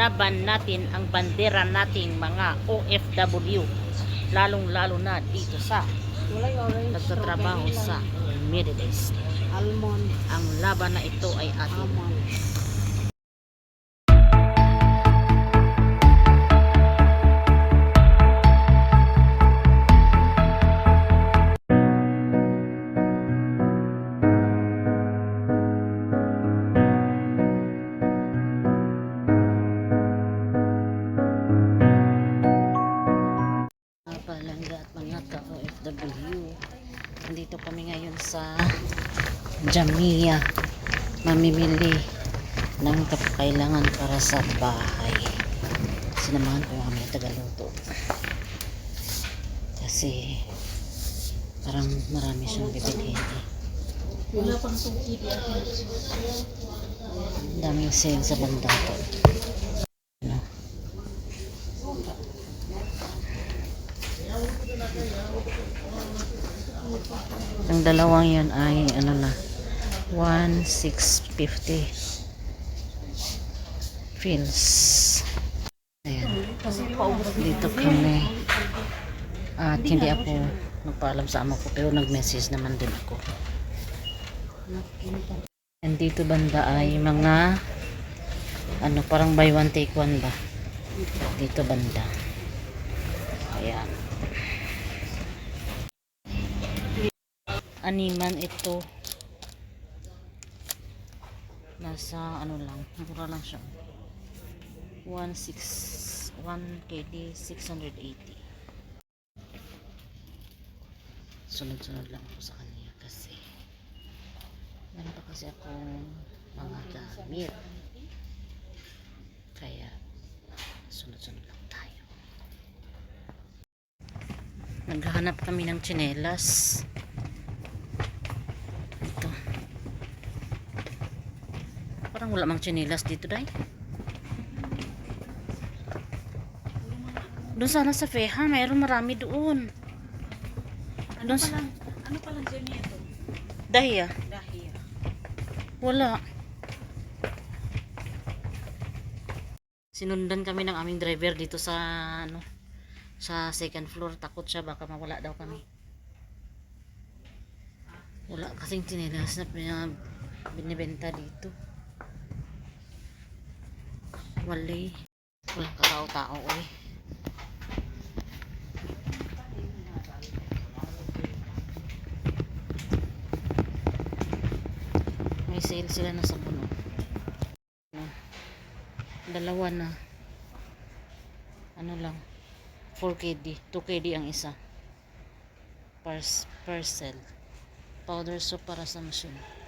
laban natin ang bandera nating mga OFW lalong lalo na dito sa nagtatrabaho sa. Middle East. almond. Ang laban na ito ay atin. Almond. Sa Jamia. Mamimili ng kapakailangan para sa bahay. Sinamahan ko yung aming tagaluto. Kasi parang marami siyang bibilihin eh. Wala pang suki di Ang daming sale sa banda Ang dalawang yan ay ano na 1,650 feels. Ayan. Dito kami. At hindi ako nagpaalam sa amo ko pero nag-message naman din ako. And dito banda ay mga ano parang buy one take one ba? Dito banda. Animan ito. Nasa ano lang, mura lang siya. 16 1 KD 680. Sunod-sunod lang ako sa kanya kasi meron pa kasi akong mga gamit. Kaya sunod-sunod lang tayo. Naghahanap kami ng tsinelas. Parang wala mang tsinelas dito, dai. Doon sana sa Feha, mayroon marami doon. Ano palang, ano palang Jenny ito? Dahil ah. Dahil. Wala. Sinundan kami ng aming driver dito sa ano sa second floor takot siya baka mawala daw kami. Wala kasing tinilas na binibenta dito. Wala. Walang katao-tao eh. May sale sila na sa puno. Ano, Dalawa na. Ano lang. 4 KD. 2 KD ang isa. Per cell. Powder soap para sa machine.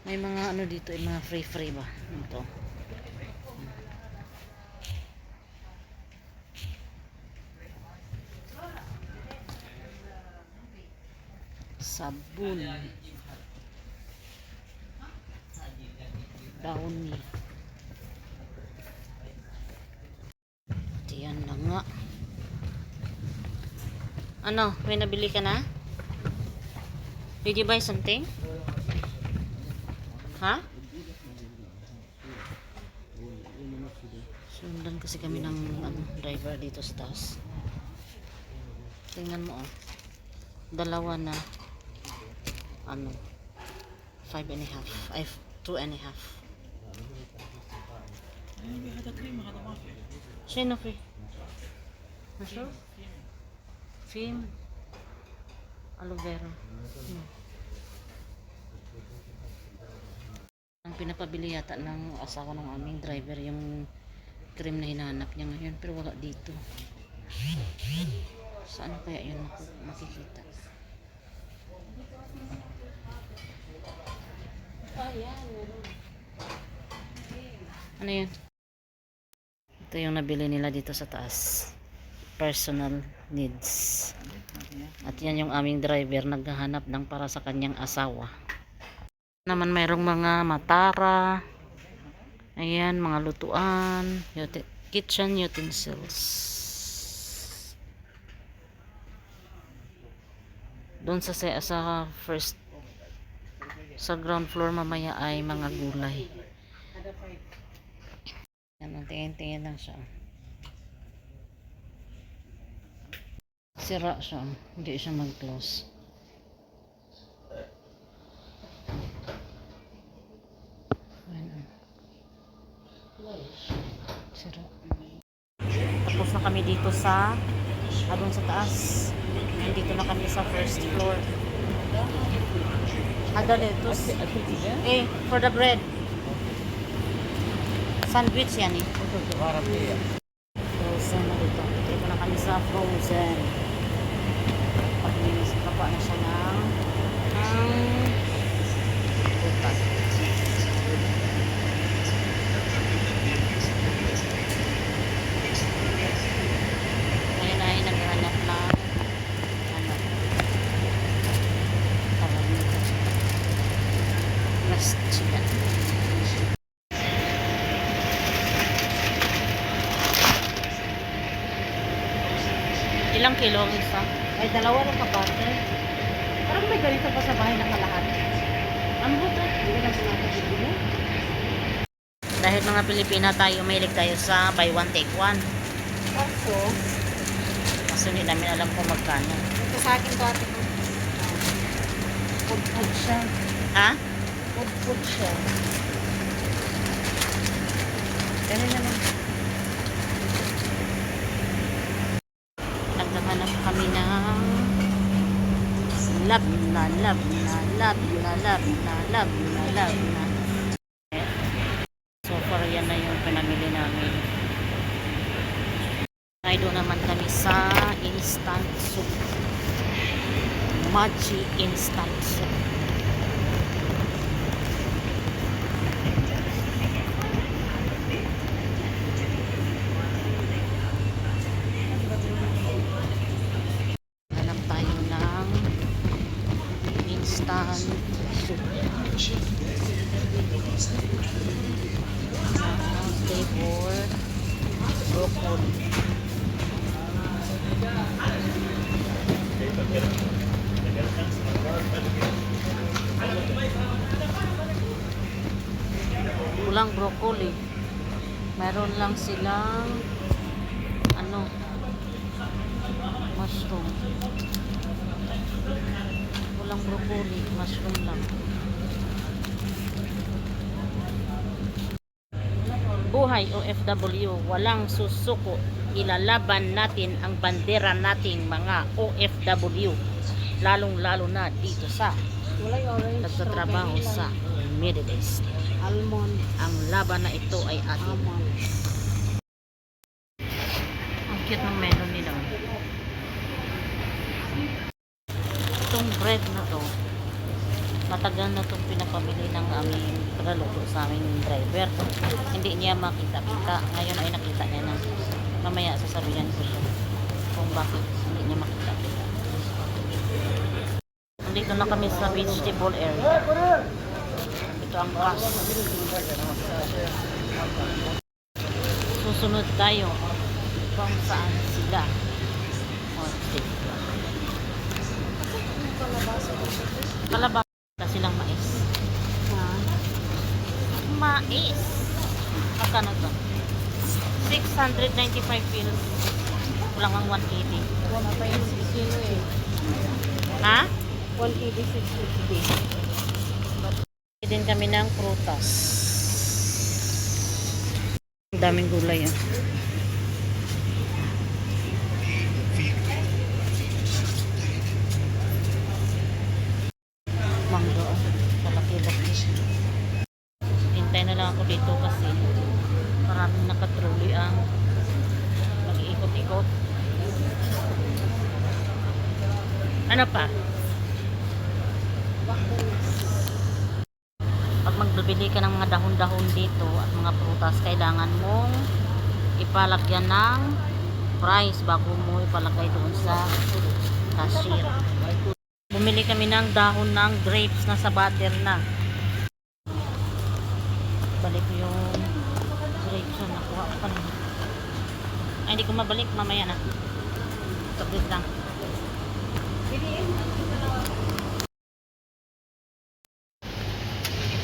May mga ano dito, eh, mga free-free ba? Ito. Sabon. Downy. Diyan na nga. Ano, may nabili ka na? Did you buy something? Ha? Sundan kasi kami ng ano, driver dito sa taas. Tingnan mo oh. Dalawa na ano five and a half. Ay, two and a half. Sino fi? Nasyo? Film. Aloe vera. Hmm. Pinapabili yata ng asawa ng aming driver yung cream na hinahanap niya ngayon pero wala dito. Saan kaya yun makikita? Ano yun? Ito yung nabili nila dito sa taas. Personal needs. At yan yung aming driver naghahanap ng para sa kanyang asawa. Naman mayroong mga matara. Ayan, mga lutuan. Kitchen utensils. Doon sa, sa first Sa ground floor mamaya ay mga gulay. Yan, tingin-tingin lang siya. Sira siya. Hindi siya mag-close. Ayan. Sira. Tapos na kami dito sa abang sa taas. Nandito na kami sa first floor. Ada dito. Eh, for the bread. Sandwich yan eh. Frozen na dito. Dito na kami sa frozen. Paglinis, kapa na siya ng ng butas. Ngayon ay naghanap ng ano tawag nito. Mas chicken. Ilang kilo ang isa? Ay, dalawa lang kapatid. Parang may ganito pa sa bahay na kalahat. Ang buto. Hindi lang sinasabili mo. Dahil mga Pilipina tayo, mahilig tayo sa buy one take one. Kaso, Kasi hindi namin alam kung magkano. ito sa akin to ate. Food food siya. Ha? Food food siya. Ganun naman. Naghahanap kami ng lab na lab na lab na lab na lab na lab na. So far yan na yung pinamili namin. Ay doon naman kami sa instant soup. Machi instant soup. Kulang broccoli. Meron lang silang ano mushroom. Walang broccoli, mushroom lang. Buhay OFW, walang susuko. Ilalaban natin ang bandera nating mga OFW. Lalong-lalo na dito sa nagtatrabaho sa lang. Middle East. Almond. Ang laban na ito ay atin. Almond. Ang cute ng melon nila. Itong bread na to, matagal na itong pinapamili ng aming tagaluto sa aming driver. Hindi niya makita-kita. Ngayon ay nakita niya na. Mamaya sasabihan ko siya kung bakit hindi niya makita-kita. Nandito na kami sa vegetable area. Bus. Susunod tayo kung saan sila. O, dito. Kalabas. Kasi silang mais. Mais. Magkano to? 695 pills. Kulang ang 180. Wala pa yung 6 kilo eh. Ha? 180, 650. Din kami ng prutas. Ang daming gulay ah. Mangga ah. Kalaki-laki. Hintay na lang ako dito kasi maraming nakatruli ang mag-iikot-ikot. Ano pa? Pag magbibili ka ng mga dahon-dahon dito at mga prutas, kailangan mong ipalagyan ng price bago mo ipalagay doon sa cashier. Bumili kami ng dahon ng grapes na sa butter na. Balik yung grapes na nakuha ko kanina. Ay, hindi ko mabalik. Mamaya na. Saglit lang.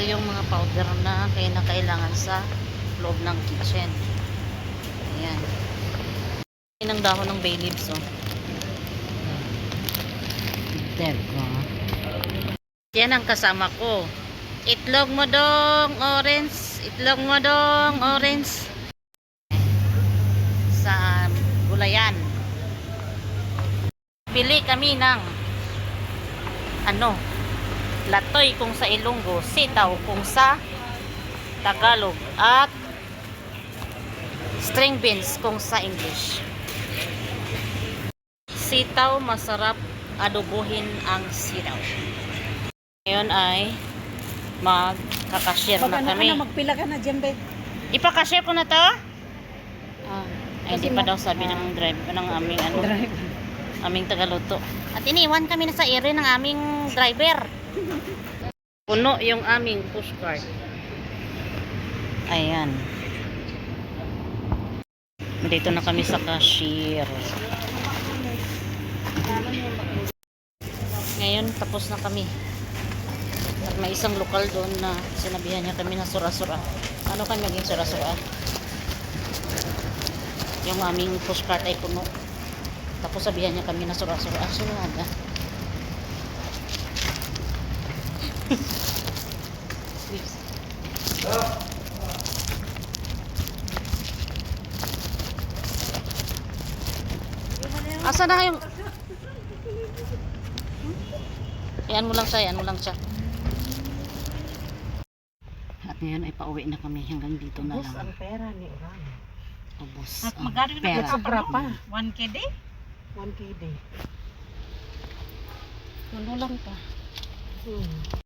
Mga powder na kaya na kailangan sa loob ng kitchen. Ayan. Yan ang dahon ng bay leaves, oh. Diba? Yan ang kasama ko. Itlog mo dong, orange. Itlog mo dong, orange. Sa gulayan. Bili kami ng ano, latoy kung sa Ilonggo, sitaw kung sa Tagalog, at string beans kung sa English. Sitaw, masarap adobohin ang sitaw. Ngayon ay magkakashare na kami. magpila ka na dyan, be. Ipakashare ko na to? Ah, Ay, hindi pa daw sabi ah. ng drive, ng aming ano, drive. aming tagaluto. At iniwan kami na sa area ng aming driver. Puno yung aming pushcart. Ayan. Dito na kami sa cashier. Ngayon, tapos na kami. May isang lokal doon na sinabihan niya kami na sura-sura. Ano kami maging sura-sura? Yung aming pushcart ay puno. Tapos sabihan niya kami na sura-sura. Ah, Asa na yung... Iyan mo lang siya, iyan mo lang siya. At ngayon ay pauwi na kami hanggang dito na Bus lang. ang pera ni Orang. Ubus At ang magkano na pera. Sobra pa. 1 KD? 1 KD. Puno lang pa. Hmm.